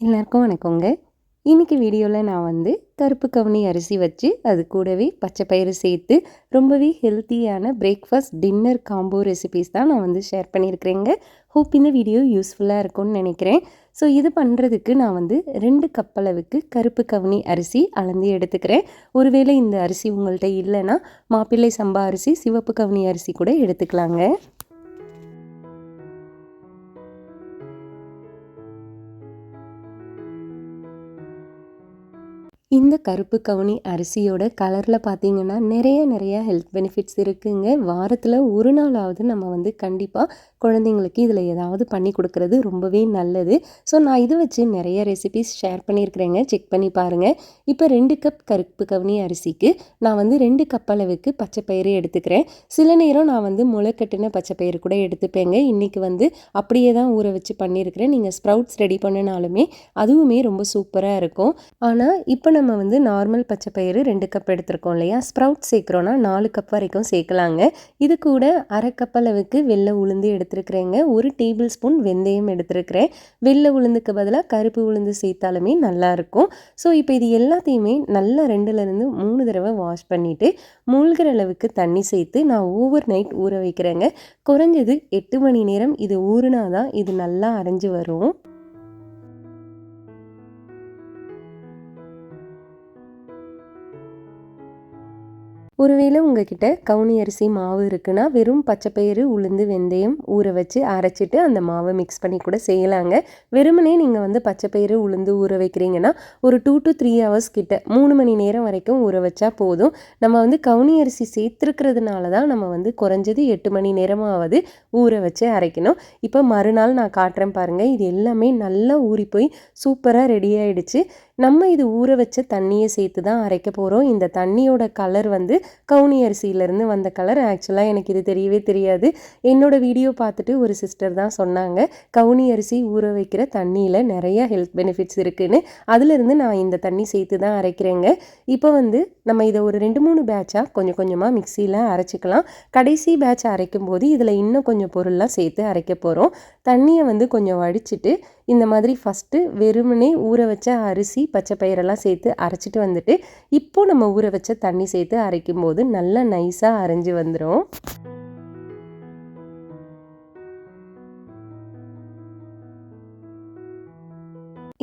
எல்லாருக்கும் வணக்கங்க. இன்றைக்கி வீடியோவில் நான் வந்து கருப்பு கவுனி அரிசி வச்சு அது கூடவே பச்சை பயிறு சேர்த்து ரொம்பவே ஹெல்த்தியான பிரேக்ஃபாஸ்ட் டின்னர் காம்போ ரெசிபீஸ் தான் நான் வந்து ஷேர் பண்ணியிருக்கிறேங்க. ஹோப் இந்த வீடியோ யூஸ்ஃபுல்லாக இருக்கும்னு நினைக்கிறேன். ஸோ இது பண்ணுறதுக்கு நான் வந்து ரெண்டு கப் அளவுக்கு கருப்பு கவுனி அரிசி அளந்து எடுத்துக்கிறேன். ஒருவேளை இந்த அரிசி உங்கள்கிட்ட இல்லைன்னா மாப்பிள்ளை சம்பா அரிசி சிவப்பு கவுனி அரிசி கூட எடுத்துக்கலாங்க. இந்த கருப்பு கவுனி அரிசியோட கலரில் பார்த்தீங்கன்னா நிறைய நிறைய ஹெல்த் பெனிஃபிட்ஸ் இருக்குங்க. வாரத்தில் ஒரு நாளாவது நம்ம வந்து கண்டிப்பாக குழந்தைங்களுக்கு இதில் ஏதாவது பண்ணி கொடுக்குறது ரொம்பவே நல்லது. ஸோ நான் இதை வச்சு நிறைய ரெசிபிஸ் ஷேர் பண்ணியிருக்கிறேங்க. செக் பண்ணி பாருங்கள் இப்போ ரெண்டு கப் கருப்பு கவுனி அரிசிக்கு நான் வந்து ரெண்டு கப் அளவுக்கு பச்சை பயிறு எடுத்துக்கிறேன். சில நேரம் நான் வந்து முளைக்கட்டின பச்சை பயிறு கூட எடுத்துப்பேங்க. இன்றைக்கி வந்து அப்படியே தான் ஊற வச்சு பண்ணியிருக்கிறேன். நீங்கள் ஸ்ப்ரவுட்ஸ் ரெடி பண்ணினாலுமே அதுவுமே ரொம்ப சூப்பராக இருக்கும். ஆனால் இப்போ நம்ம வந்து நார்மல் பச்சை பயிறு ரெண்டு கப் எடுத்திருக்கோம் இல்லையா? ஸ்ப்ரவுட் சேர்க்குறோன்னா நாலு கப் வரைக்கும் சேர்க்கலாங்க. இது கூட அரை கப் அளவுக்கு வெள்ளை உளுந்து எடுத்துருக்குறேங்க. ஒரு டேபிள் ஸ்பூன் வெந்தயம் எடுத்துருக்கிறேன். வெள்ளை உளுந்துக்கு பதிலாக கருப்பு உளுந்து சேர்த்தாலுமே நல்லாயிருக்கும் ஸோ இப்போ இது எல்லாத்தையுமே நல்லா ரெண்டுலேருந்து மூணு தடவை வாஷ் பண்ணிவிட்டு மூழ்கிற அளவுக்கு தண்ணி சேர்த்து நான் ஓவர் நைட் ஊற வைக்கிறேங்க. குறைஞ்சது எட்டு மணி நேரம் இது ஊறுனா தான் இது நல்லா அரைஞ்சு வரும். ஒருவேளை உங்ககிட்ட கவுனி அரிசி மாவு இருக்குன்னா வெறும் பச்சைப்பயிறு உளுந்து வெந்தயம் ஊற வச்சு அரைச்சிட்டு அந்த மாவை மிக்ஸ் பண்ணி கூட செய்யலாங்க. வெறுமனே நீங்கள் வந்து பச்சைப்பயிறு உளுந்து ஊற வைக்கிறீங்கன்னா ஒரு டூ டு த்ரீ ஹவர்ஸ் கிட்ட மூணு மணி நேரம் வரைக்கும் ஊற வச்சா போதும். நம்ம வந்து கவுனி அரிசி சேர்த்துருக்கிறதுனால தான் நம்ம வந்து குறைஞ்சது எட்டு மணி நேரமாவது ஊற வச்சு அரைக்கணும். இப்போ மறுநாள் நான் காட்டுறேன் பாருங்கள் இது எல்லாமே நல்லா ஊறி போய் சூப்பராக ரெடி ஆகிடுச்சு நம்ம இது ஊற வச்ச தண்ணியை சேர்த்து தான் அரைக்க போகிறோம் இந்த தண்ணியோட கலர் வந்து கவுனி அரிசியிலேருந்து வந்த கலர் ஆக்சுவலாக எனக்கு இது தெரியவே தெரியாது. என்னோடய வீடியோ பார்த்துட்டு ஒரு சிஸ்டர் தான் சொன்னாங்க கவுனி அரிசி ஊற வைக்கிற தண்ணியில் நிறைய ஹெல்த் பெனிஃபிட்ஸ் இருக்குதுன்னு அதுலேருந்து நான் இந்த தண்ணி சேர்த்து தான் அரைக்கிறேங்க. இப்போ வந்து நம்ம இதை ஒரு ரெண்டு மூணு பேட்சாக கொஞ்சம் கொஞ்சமாக மிக்சியில் அரைச்சிக்கலாம். கடைசி பேட்ச் அரைக்கும் போது இதில் இன்னும் கொஞ்சம் பொருள்லாம் சேர்த்து அரைக்க போகிறோம் தண்ணியை வந்து கொஞ்சம் வடிச்சிட்டு இந்த மாதிரி ஃபஸ்ட்டு வெறுமனே ஊற வச்ச அரிசி பச்சை பயிரெல்லாம் சேர்த்து அரைச்சிட்டு வந்துட்டு இப்போது நம்ம ஊற வச்ச தண்ணி சேர்த்து அரைக்கும் போது நல்லா நைஸாக அரைஞ்சி வந்துடும்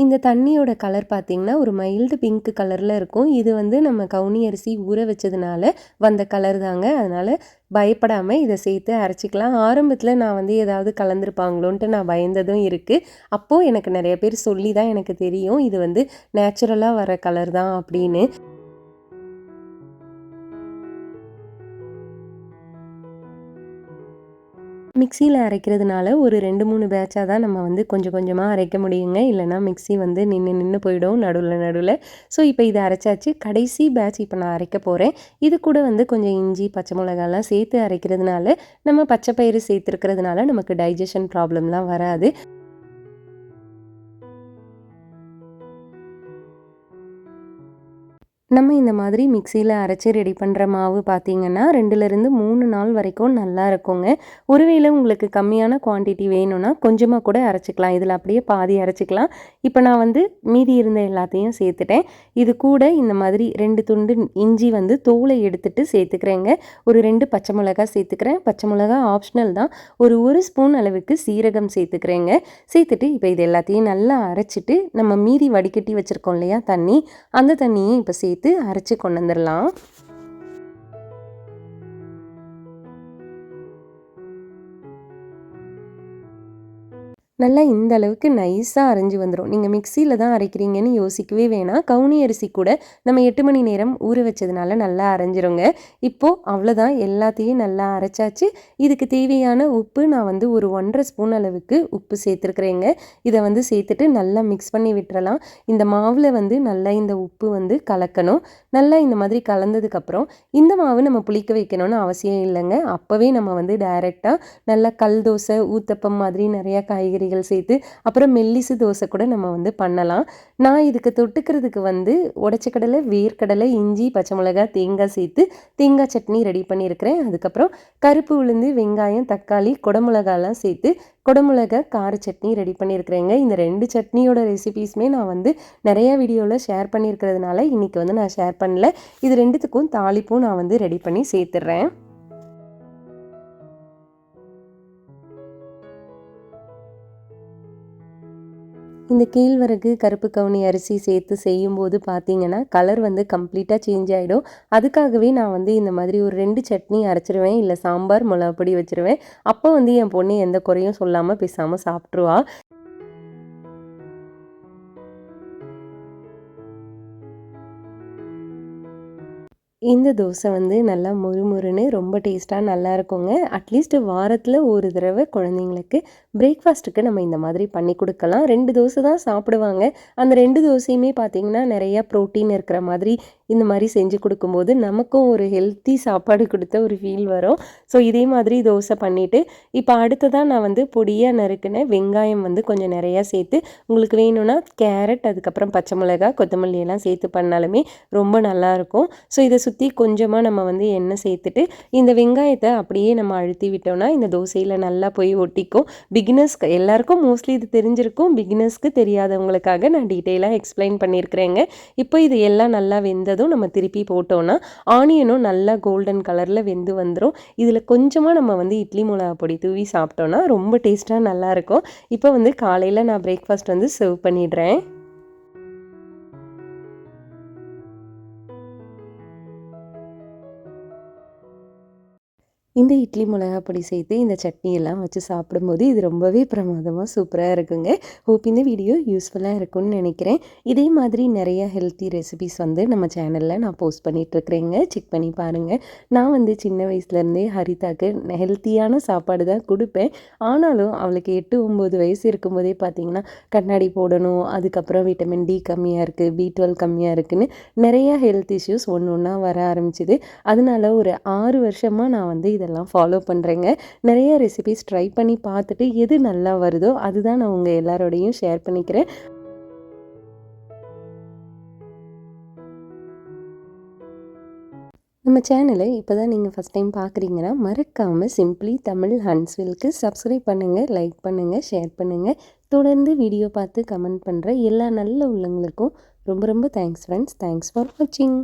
இந்த தண்ணியோட கலர் பார்த்திங்கன்னா ஒரு மைல்டு பிங்க் கலரில் இருக்கும். இது வந்து நம்ம கவுனி அரிசி ஊற வச்சதுனால வந்த கலர் தாங்க. அதனால் பயப்படாமல் இதை சேர்த்து அரைச்சிக்கலாம். ஆரம்பத்தில் நான் வந்து ஏதாவது கலந்துருப்பாங்களோன்ட்டு நான் பயந்ததும் இருக்குது அப்போது எனக்கு நிறைய பேர் சொல்லி தான் எனக்கு தெரியும். இது வந்து நேச்சுரலாக வர கலர் தான் அப்படின்னு. மிக்சியில் அரைக்கிறதுனால ஒரு ரெண்டு மூணு பேட்சாக தான் நம்ம வந்து கொஞ்சம் கொஞ்சமாக அரைக்க முடியுங்க. இல்லைனா மிக்சி வந்து நின்று நின்று போயிடும் நடுவில் நடுவில். ஸோ இப்போ இதை அரைச்சாச்சு. கடைசி பேட்ச் இப்போ நான் அரைக்க போகிறேன் இது கூட வந்து கொஞ்சம் இஞ்சி பச்சை மிளகாலாம் சேர்த்து அரைக்கிறதுனால நம்ம பச்சை பயிறு சேர்த்துருக்கிறதுனால நமக்கு டைஜஷன் ப்ராப்ளம்லாம் வராது. நம்ம இந்த மாதிரி மிக்சியில் அரைச்சி ரெடி பண்ணுற மாவு பார்த்திங்கன்னா ரெண்டுலேருந்து மூணு நாள் வரைக்கும் நல்லா இருக்குங்க. ஒருவேளை உங்களுக்கு கம்மியான குவான்டிட்டி வேணும்னா கொஞ்சமாக கூட அரைச்சிக்கலாம். இதில் அப்படியே பாதி அரைச்சிக்கலாம். இப்போ நான் வந்து மீதி இருந்த எல்லாத்தையும் சேர்த்துட்டேன். இது கூட இந்த மாதிரி ரெண்டு துண்டு இஞ்சி வந்து தோலை எடுத்துட்டு சேர்த்துக்கிறேங்க. ஒரு ரெண்டு பச்சை மிளகா சேர்த்துக்கிறேன். பச்சை மிளகா ஆப்ஷனல் தான். ஒரு ஒரு ஸ்பூன் அளவுக்கு சீரகம் சேர்த்துக்கிறேங்க. சேர்த்துட்டு இப்போ இது எல்லாத்தையும் நல்லா அரைச்சிட்டு நம்ம மீதி வடிகட்டி வச்சுருக்கோம் இல்லையா தண்ணி. அந்த தண்ணியும் இப்போ சேர்த்து சேர்த்து அரைச்சி கொண்டு வந்துடலாம் நல்லா இந்த அளவுக்கு நைஸாக அரைஞ்சி வந்துடும் நீங்கள் மிக்சியில் தான் அரைக்கிறீங்கன்னு யோசிக்கவே வேணாம். கவுனி அரிசி கூட நம்ம எட்டு மணி நேரம் ஊற வச்சதுனால நல்லா அரைஞ்சிருங்க. இப்போது அவ்வளோதான் எல்லாத்தையும் நல்லா அரைச்சாச்சு. இதுக்கு தேவையான உப்பு நான் வந்து ஒரு ஒன்றரை ஸ்பூன் அளவுக்கு உப்பு சேர்த்துருக்குறேங்க. இதை வந்து சேர்த்துட்டு நல்லா மிக்ஸ் பண்ணி விட்டுறலாம். இந்த மாவில் வந்து நல்லா இந்த உப்பு வந்து கலக்கணும். நல்லா இந்த மாதிரி கலந்ததுக்கப்புறம் இந்த மாவு நம்ம புளிக்க வைக்கணும்னு அவசியம் இல்லைங்க. அப்போவே நம்ம வந்து டைரெக்டாக நல்லா கல் தோசை ஊத்தப்பம் மாதிரி நிறையா காய்கறி காய்கறிகள் சேர்த்து அப்புறம் மெல்லிசு தோசை கூட நம்ம வந்து பண்ணலாம். நான் இதுக்கு தொட்டுக்கிறதுக்கு வந்து உடச்சக்கடலை வேர்க்கடலை இஞ்சி பச்சை மிளகாய் தேங்காய் சேர்த்து தேங்காய் சட்னி ரெடி பண்ணியிருக்கிறேன். அதுக்கப்புறம் கருப்பு உளுந்து வெங்காயம் தக்காளி குடமிளகாலாம் சேர்த்து குடமிளகா கார சட்னி ரெடி பண்ணியிருக்கிறேங்க. இந்த ரெண்டு சட்னியோட ரெசிபீஸுமே நான் வந்து நிறையா வீடியோவில் ஷேர் பண்ணியிருக்கிறதுனால இன்றைக்கி வந்து நான் ஷேர் பண்ணல. இது ரெண்டுத்துக்கும் தாளிப்பும் நான் வந்து ரெடி பண்ணி சேர்த்துட்றேன். இந்த கேழ்வரகு கருப்பு கவுனி அரிசி சேர்த்து செய்யும்போது பார்த்தீங்கன்னா கலர் வந்து கம்ப்ளீட்டாக சேஞ்ச் ஆகிடும் அதுக்காகவே நான் வந்து இந்த மாதிரி ஒரு ரெண்டு சட்னி அரைச்சிருவேன். இல்லை சாம்பார் மிளகாப்பொடி வச்சுருவேன். அப்போ வந்து என் பொண்ணு எந்த குறையும் சொல்லாமல் பேசாமல் சாப்பிட்ருவா இந்த தோசை வந்து நல்லா முறுமுறுன்னு ரொம்ப டேஸ்ட்டாக நல்லா இருக்குங்க. அட்லீஸ்ட் வாரத்தில் ஒரு தடவை குழந்தைங்களுக்கு பிரேக்ஃபாஸ்ட்டுக்கு நம்ம இந்த மாதிரி பண்ணி கொடுக்கலாம். ரெண்டு தோசை தான் சாப்பிடுவாங்க. அந்த ரெண்டு தோசையுமே பார்த்திங்கன்னா நிறையா ப்ரோட்டீன் இருக்கிற மாதிரி இந்த மாதிரி செஞ்சு கொடுக்கும்போது நமக்கும் ஒரு ஹெல்த்தி சாப்பாடு கொடுத்த ஒரு ஃபீல் வரும். ஸோ இதே மாதிரி தோசை பண்ணிவிட்டு இப்போ அடுத்ததாக நான் வந்து பொடியாக நறுக்கின வெங்காயம் வந்து கொஞ்சம் நிறையா சேர்த்து உங்களுக்கு வேணும்னா கேரட் அதுக்கப்புறம் பச்சை மிளகா கொத்தமல்லி எல்லாம் சேர்த்து பண்ணாலுமே ரொம்ப நல்லாயிருக்கும் ஸோ இதை சுற்றி கொஞ்சமாக நம்ம வந்து எண்ணெய் சேர்த்துட்டு இந்த வெங்காயத்தை அப்படியே நம்ம அழுத்தி விட்டோம்னா இந்த தோசையில் நல்லா போய் ஒட்டிக்கும். பிகினர்ஸ்க்கு எல்லாருக்கும் மோஸ்ட்லி இது தெரிஞ்சிருக்கும். பிகினர்ஸ்க்கு தெரியாதவங்களுக்காக நான் டீட்டெயிலாக எக்ஸ்பிளைன் பண்ணியிருக்கிறேங்க. இப்போ இது எல்லாம் நல்லா வெந்த வெந்ததும் நம்ம திருப்பி போட்டோன்னா ஆனியனும் நல்லா கோல்டன் கலரில் வெந்து வந்துடும் இதில் கொஞ்சமாக நம்ம வந்து இட்லி மிளகா பொடி தூவி சாப்பிட்டோன்னா ரொம்ப டேஸ்ட்டாக நல்லாயிருக்கும் இப்போ வந்து காலையில் நான் பிரேக்ஃபாஸ்ட் வந்து சர்வ் பண்ணிடுறேன். இந்த இட்லி மிளகா பொடி சேர்த்து இந்த சட்னி எல்லாம் வச்சு சாப்பிடும்போது இது ரொம்பவே பிரமாதமாக சூப்பராக இருக்குங்க. ஹோப் இந்த வீடியோ யூஸ்ஃபுல்லாக இருக்கும்னு நினைக்கிறேன். இதே மாதிரி நிறைய ஹெல்த்தி ரெசிபிஸ் வந்து நம்ம சேனலில் நான் போஸ்ட் பண்ணிகிட்ருக்குறேங்க செக் பண்ணி பாருங்கள் நான் வந்து சின்ன வயசுலேருந்தே ஹரிதாக்கு ஹெல்த்தியான சாப்பாடு தான் கொடுப்பேன். ஆனாலும் அவளுக்கு எட்டு ஒம்பது வயசு இருக்கும்போதே பார்த்தீங்கன்னா கண்ணாடி போடணும் அதுக்கப்புறம் விட்டமின் டி கம்மியாக இருக்குது பி டுவெல் கம்மியாக இருக்குதுன்னு நிறையா ஹெல்த் இஷ்யூஸ் ஒன்று ஒன்றா வர ஆரம்பிச்சிது. அதனால ஒரு ஆறு வருஷமாக நான் வந்து இதை இதெல்லாம் ஃபாலோ பண்ணுறேங்க நிறைய ரெசிபிஸ் ட்ரை பண்ணி பார்த்துட்டு எது நல்லா வருதோ அதுதான் நான் உங்கள் எல்லாரோடையும் ஷேர் பண்ணிக்கிறேன். நம்ம சேனலை இப்போ தான் நீங்கள் ஃபஸ்ட் டைம் பார்க்குறீங்கன்னா மறக்காமல் சிம்பிளி தமிழ் ஹன்ஸ்வில்க்கு சப்ஸ்கிரைப் பண்ணுங்கள் லைக் பண்ணுங்கள் ஷேர் பண்ணுங்கள் தொடர்ந்து வீடியோ பார்த்து கமெண்ட் பண்ணுற எல்லா நல்ல உள்ளங்களுக்கும் ரொம்ப ரொம்ப தேங்க்ஸ் ஃப்ரெண்ட்ஸ் தேங்க்ஸ் ஃபார் வாட்சிங்